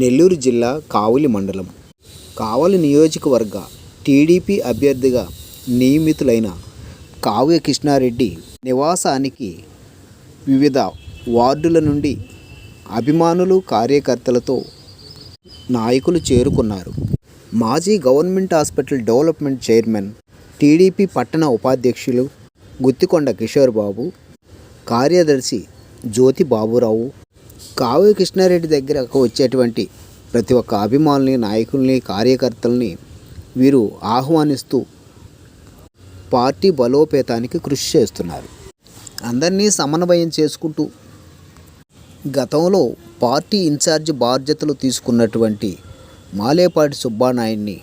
నెల్లూరు జిల్లా కావలి మండలం. కావలి నియోజకవర్గ టీడీపీ అభ్యర్థిగా నియమితులైన కావ్య కృష్ణారెడ్డి నివాసానికి వివిధ వార్డుల నుండి అభిమానులు కార్యకర్తలతో నాయకులు చేరుకున్నారు. మాజీ government hospital development chairman TDP పట్టణ ఉపాధ్యక్షులు గుత్తికొండ కిషోర్ బాబు కార్యదర్శి జ్యోతి బాబురావు కావ్య కృష్ణారెడ్డి దగ్గరకు వచ్చేటువంటి ప్రతి ఒక్క అభిమానుల్ని నాయకుల్ని కార్యకర్తల్ని వీరు ఆహ్వానిస్తూ పార్టీ బలోపేతానికి కృషి చేస్తున్నారు. అందరినీ సమన్వయం చేసుకుంటూ గతంలో పార్టీ ఇన్ఛార్జ్ బాధ్యతలు తీసుకున్నటువంటి మాలేపాటి సుబ్బానాయుడిని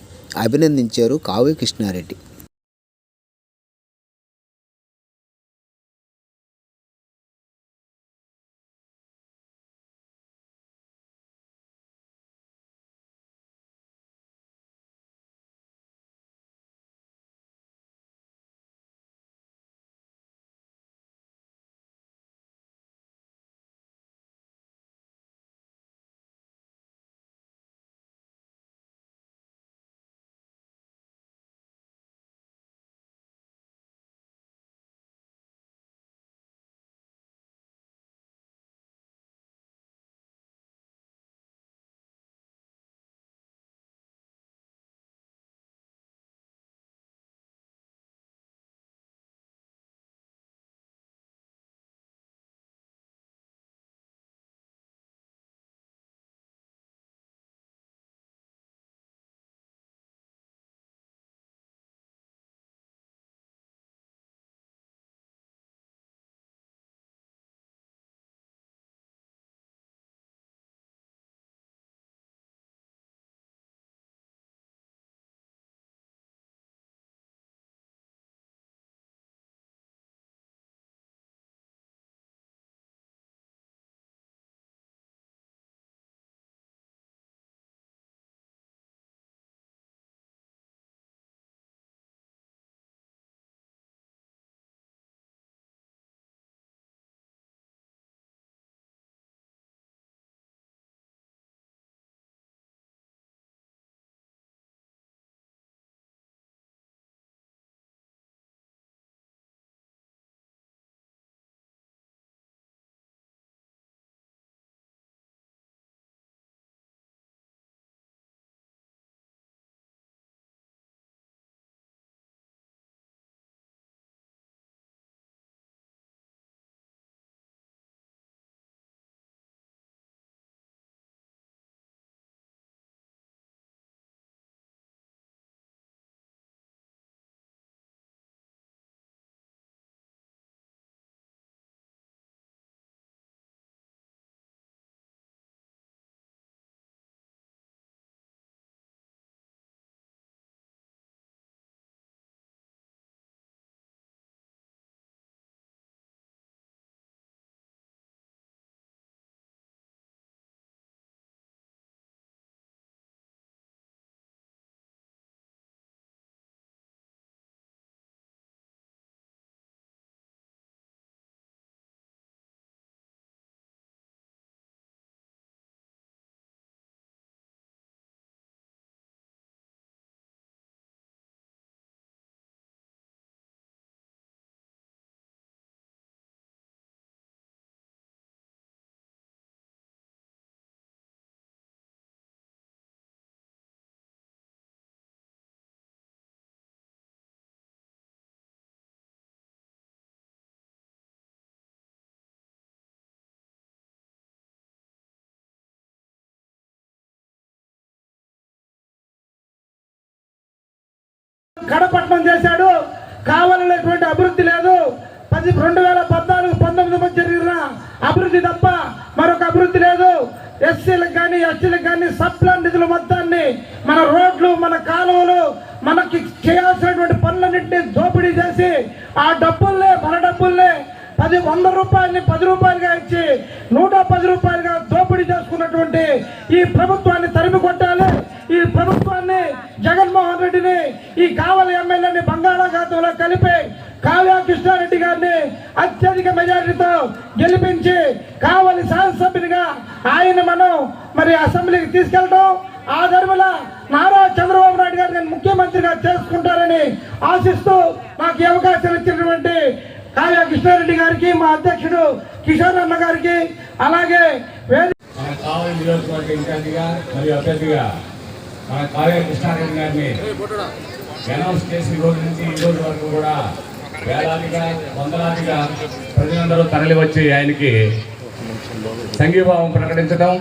అభినందించారు కావ్య కృష్ణారెడ్డి. కడపట్నం చేశాడు. కావాలనేటువంటి అభివృద్ధి లేదు. పది రెండు వేల పద్నాలుగు పంతొమ్మిది మధ్య జరిగిన అభివృద్ధి తప్ప మరొక అభివృద్ధి లేదు. ఎస్సీలకు కానీ ఎస్టీలకు కానీ సప్లాన్ నిధుల మొత్తాన్ని మన రోడ్లు మన కాలువలు మనకి చేయాల్సినటువంటి పనులన్నింటినీ దోపిడీ చేసి ఆ డబ్బుల్నే మన డబ్బుల్నే పది వంద రూపాయలని పది రూపాయలుగా ఇచ్చి నూట పది రూపాయలుగా దోపిడీ చేసుకున్నటువంటి ఈ ప్రభుత్వాన్ని తరిమి కొట్టాలి ఈ ప్రభుత్వాన్ని జగన్మోహన్ రెడ్డిని ఈ కావలి ఎమ్మెల్యేని బంగాళాఖాతంలో కలిపి కావ్యా కృష్ణారెడ్డి గారిని అత్యధిక మెజారిటీతో గెలిపించి కావలి శాసనసభ్యునిగా ఆయన మనం మరి అసెంబ్లీకి తీసుకెళ్ళడం ఆ ధర్మల నారా చంద్రబాబు నాయుడు గారు నేను ముఖ్యమంత్రిగా చేసుకుంటారని ఆశిస్తూ నాకు అవకాశం ఇచ్చినటువంటి కావ్య కృష్ణారెడ్డి గారికి మా అధ్యక్షుడు కిషోర్ అన్న గారికి అలాగే మన కావ్య కృష్ణారెడ్డి గారిని అనౌన్స్ చేసిన రోజు నుంచి ఈ రోజు వరకు కూడా వేలాదిగా వందలాదిగా ప్రజలందరూ తరలి వచ్చి ఆయనకి సంఘీభావం ప్రకటించడం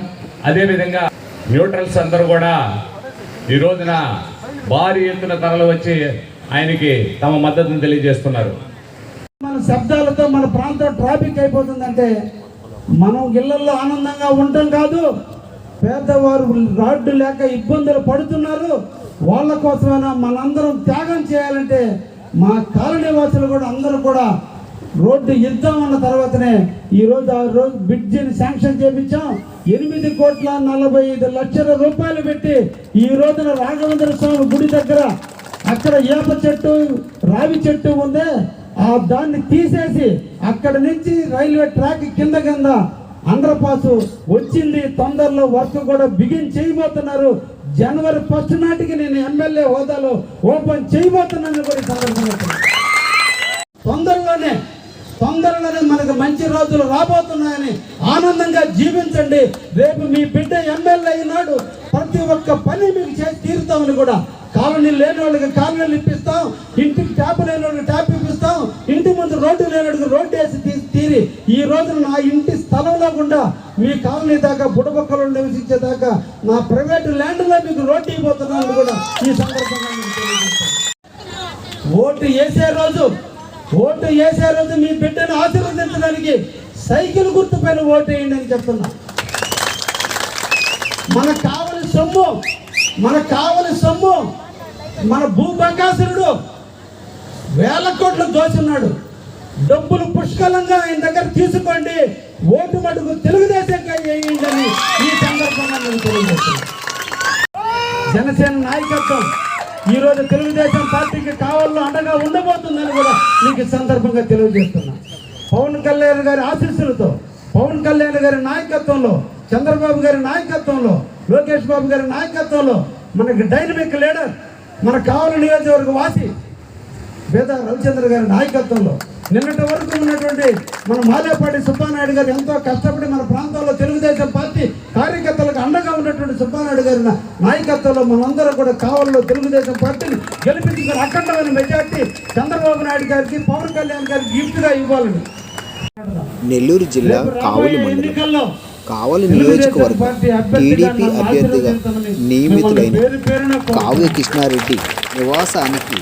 అదేవిధంగా న్యూట్రల్స్ అందరూ కూడా ఈ రోజున భారీ ఎత్తున తరలి వచ్చి ఆయనకి తమ మద్దతును తెలియజేస్తున్నారు. మన శబ్దాలతో మన ప్రాంతం ట్రాఫిక్ అయిపోతుందంటే మనం ఇళ్ళలో ఆనందంగా ఉండటం కాదు. పేదవారు రాడ్డు లేక ఇబ్బందులు పడుతున్నారు. వాళ్ళ కోసమైనా మనందరం త్యాగం చేయాలంటే మా కాలనీ వాసులు కూడా అందరూ కూడా రోడ్డు ఇద్దాం అన్న తర్వాతనే ఈ రోజు ఆ రోజు బ్రిడ్జిని శాంక్షన్ చేపించాం. ఎనిమిది కోట్ల నలభై ఐదు లక్షల రూపాయలు పెట్టి ఈ రోజున రాఘవేంద్ర స్వామి గుడి దగ్గర అక్కడ ఏప చెట్టు రావి చెట్టు ఉందే. ఆ దాన్ని తీసేసి అక్కడ నుంచి రైల్వే ట్రాక్ కింద కింద అండర్ పాస్ వచ్చింది తొందరలో వర్క్ కూడా బిగిన్ చేయబోతున్నారు. జనవరి ఫస్ట్ నాటికి నేను ఎమ్మెల్యే హోదాలో ఓపెన్ చేయబోతున్నాను కూడా సందర్భంగా తొందరలోనే తొందరలోనే మనకు మంచి రోజులు రాబోతున్నాయని ఆనందంగా జీవించండి. రేపు మీ బిడ్డ ఎమ్మెల్యే అయినాడు. ప్రతి ఒక్క పని మీకు చేసి తీరుతామని కూడా కాలనీ లేని వాళ్ళకి కాలనీలు ఇప్పిస్తాం. ఇంటికి ట్యాప్ లేని వాళ్ళకి ట్యాప్ ఇప్పిస్తాం. అడుగు రోడ్డు లేని వాళ్ళకి రోడ్డు వేసి తీసి తీరి ఈ రోజున నా ఇంటి స్థలంలో లేకుండా మీ కాలనీ దాకా బుడబొక్కలు నివసించేదాకా నా ప్రైవేట్ ల్యాండ్లో మీకు రోడ్డు ఇవ్వబోతున్నాను కూడా ఈ సందర్భంగా ఓటు వేసే రోజు ఓటు వేసే రోజు మీ బిడ్డను ఆశీర్వదించడానికి సైకిల్ గుర్తుపైన ఓటు వేయండి అని చెప్తున్నా. మనకు కావలి సొమ్ము మనకు కావలి సొమ్ము మన భూబకాసురుడు వేల కోట్లు దోచున్నాడు. డబ్బులు పుష్కలంగా ఆయన దగ్గర తీసుకోండి. ఓటు మటుకు తెలుగుదేశం వేయండి ఈ సందర్భంగా నేను తెలియజేస్తున్నాను. జనసేన నాయకత్వం ఈరోజు తెలుగుదేశం పార్టీకి కావాలో అండగా ఉండబోతుందని కూడా మీకు సందర్భంగా తెలియజేస్తున్నా పవన్ కళ్యాణ్ గారి ఆశీస్సులతో పవన్ కళ్యాణ్ గారి నాయకత్వంలో చంద్రబాబు గారి నాయకత్వంలో లోకేష్ బాబు గారి నాయకత్వంలో మనకి డైనమిక్ లీడర్ మన కావలి నియోజకవర్గ వాసి వేద రవిచంద్ర గారి నాయకత్వంలో నిన్నటి వరకు ఉన్నటువంటి మన మాలేపాటి సుబ్బానాయుడు గారు ఎంతో కష్టపడి మన ప్రాంతంలో తెలుగుదేశం పార్టీ కార్యకర్తలకు అండగా ఉన్నటువంటి సుబ్బానాయుడు గారి నాయకత్వంలో మనందరం కూడా కావల్లో తెలుగుదేశం పార్టీని గెలిపించుకుని అఖండమైన మెజార్టీ చంద్రబాబు నాయుడు గారికి పవన్ కళ్యాణ్ గారికి గిఫ్ట్గా ఇవ్వాలని నెల్లూరు జిల్లా కావలి మండలం ఎన్నికల్లో కావలి నియోజకవర్గం టీడీపీ అభ్యర్థిగా నియమితులైన. కావ్య కృష్ణారెడ్డి నివాసానికి